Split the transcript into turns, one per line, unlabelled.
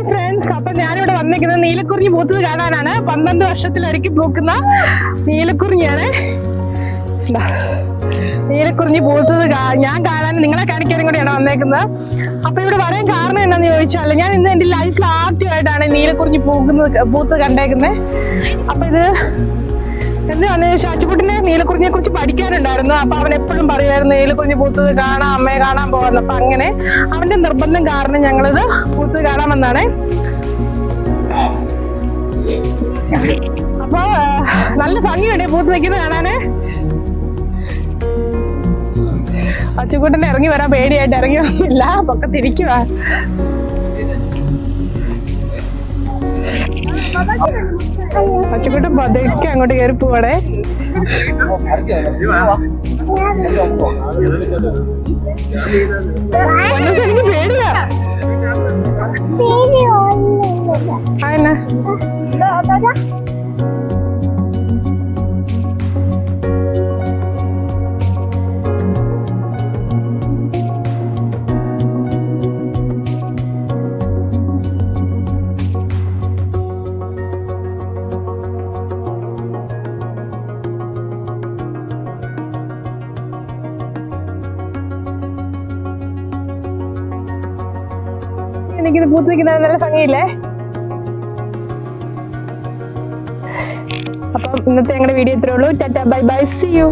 Hi friends അപ്പൊ ഞാനിവിടെ വന്നിരിക്കുന്നത് നീലക്കുറിഞ്ഞി പൂത്തത് കാണാനാണ്. പന്ത്രണ്ട് വർഷത്തിലൊരിക്കൽ പൂക്കുന്ന നീലക്കുറിഞ്ഞിയാണ്. നീലക്കുറിഞ്ഞി പൂത്തത് ഞാൻ കാണാൻ നിങ്ങളെ കാണിക്കാനും കൂടിയാണ് വന്നേക്കുന്നത്. അപ്പൊ ഇവിടെ വരാൻ കാരണം എന്താണെന്ന് ചോദിച്ചാൽ ഞാൻ ഇന്ന് എന്റെ ലൈഫിൽ ആദ്യമായിട്ടാണ് നീലക്കുറിഞ്ഞി പൂക്കുന്നത് പൂത്ത് കണ്ടേക്കുന്നത്. അപ്പൊ ഇത് എന്താണ് ശാച്ചുക്കുട്ടിനെ നീലക്കുറിഞ്ഞിനെ കുറിച്ച് പഠിക്കാനുണ്ടായിരുന്നു. അപ്പൊ അവൻ എപ്പോഴും പറയുമായിരുന്നു നീലക്കുറിഞ്ഞി പൂത്തത് കാണാം അമ്മയെ കാണാൻ പോകുന്നു അപ്പൊ അങ്ങനെ അവന്റെ നിർബന്ധം കാരണം ഞങ്ങളിത് പൂത്തത് കാണാമെന്നാണ്. അപ്പൊ നല്ല ഭംഗിയുണ്ട് പൂത്ത് നിൽക്കുന്നത് കാണാന്. അച്ചുക്കുട്ടൻ ഇറങ്ങി വരാൻ പേടിയായിട്ട് ഇറങ്ങി വന്നില്ല പൊക്കത്തിരിക്കുക അച്ചുക്കുട്ടൻ പതുക്കെ അങ്ങോട്ട് കയറി പോവാടെ. എനിക്ക് പേടിയാ. എനിക്കിത് പൂത്ത് നല്ല ഭംഗിയില്ലേ? അപ്പം ഇന്നത്തെ ഞങ്ങളുടെ വീഡിയോ ഇത്രേ ഉള്ളൂ. Tata bye bye. See you